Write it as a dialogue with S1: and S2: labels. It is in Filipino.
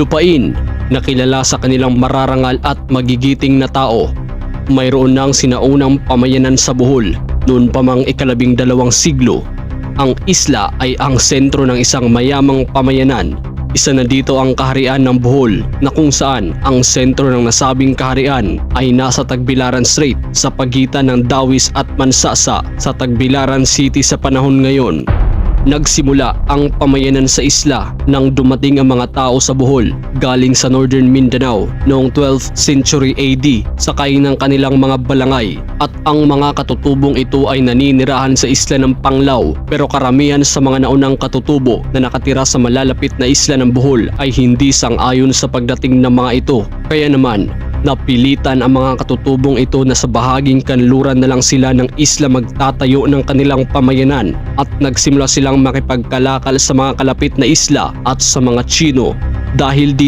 S1: lupain na kilala sa kanilang mararangal at magigiting na tao. Mayroon ng sinaunang pamayanan sa Bohol noon pa mang ikalabing dalawang siglo. Ang isla ay ang sentro ng isang mayamang pamayanan. Isa na dito ang kaharian ng Bohol na kung saan ang sentro ng nasabing kaharian ay nasa Tagbilaran Strait sa pagitan ng Dawis at Mansasa sa Tagbilaran City sa panahon ngayon. Nagsimula ang pamayanan sa isla nang dumating ang mga tao sa Bohol galing sa Northern Mindanao noong 12th century AD sakay ng kanilang mga balangay at ang mga katutubong ito ay naninirahan sa isla ng Panglao pero karamihan sa mga naunang katutubo na nakatira sa malalapit na isla ng Bohol ay hindi sang-ayon sa pagdating ng mga ito. Kaya naman, Napilitan ang mga katutubong ito na sa bahaging kanluran na lang sila ng isla magtatayo ng kanilang pamayanan at nagsimula silang makipagkalakal sa mga kalapit na isla at sa mga Chino. Dahil di